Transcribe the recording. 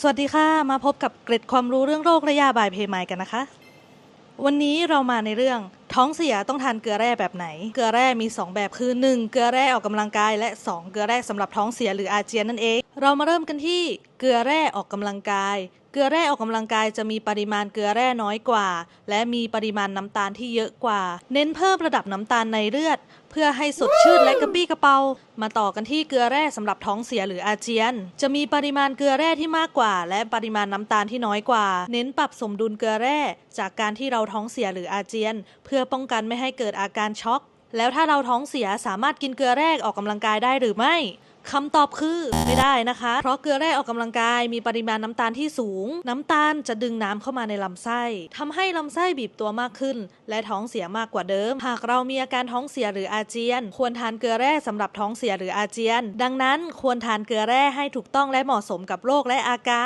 สวัสดีค่ะ มาพบกับเกร็ดความรู้เรื่องโรคระยาบายเพมายกันนะคะ วันนี้เรามาในเรื่องท้องเสียต้องทานเกลือแร่แบบไหน เกลือแร่มี 2 แบบคือ 1. เกลือแร่ออกกำลังกายและ 2. เกลือแร่สำหรับท้องเสียหรืออาเจียนนั่นเอง เรามาเริ่มกันที่เกลือแร่ออกกำลังกาย เกลือแร่ออกกำลังกายจะมีปริมาณเกลือแร่น้อยกว่า และมีปริมาณน้ำตาลที่เยอะกว่า เน้นเพิ่มระดับน้ำตาลในเลือด เพื่อให้สดชื่นและกระปี้กระเป๋ามาต่อกันที่เกลือแร่สำหรับท้องเสียหรืออาเจียน จะมีปริมาณเกลือแร่ที่มากกว่า และปริมาณน้ำตาลที่น้อยกว่า เน้นปรับสมดุลเกลือแร่ จากการที่เราท้องเสียหรืออาเจียน เพื่อป้องกันไม่ให้เกิดอาการช็อกแล้วถ้าเราท้องเสียสามารถกินเกลือแร่ออกกำลังกายได้หรือไม่ คำตอบคือไม่ได้นะคะ เพราะเกลือแร่ออกกำลังกายมีปริมาณน้ำตาลที่สูง น้ำตาลจะดึงน้ำเข้ามาในลำไส้ทำให้ลำไส้บีบตัวมากขึ้น และท้องเสียมากกว่าเดิม หากเรามีอาการท้องเสียหรืออาเจียน ควรทานเกลือแร่สำหรับท้องเสียหรืออาเจียน ดังนั้นควรทานเกลือแร่ให้ถูกต้องและเหมาะสมกับโรคและอาการ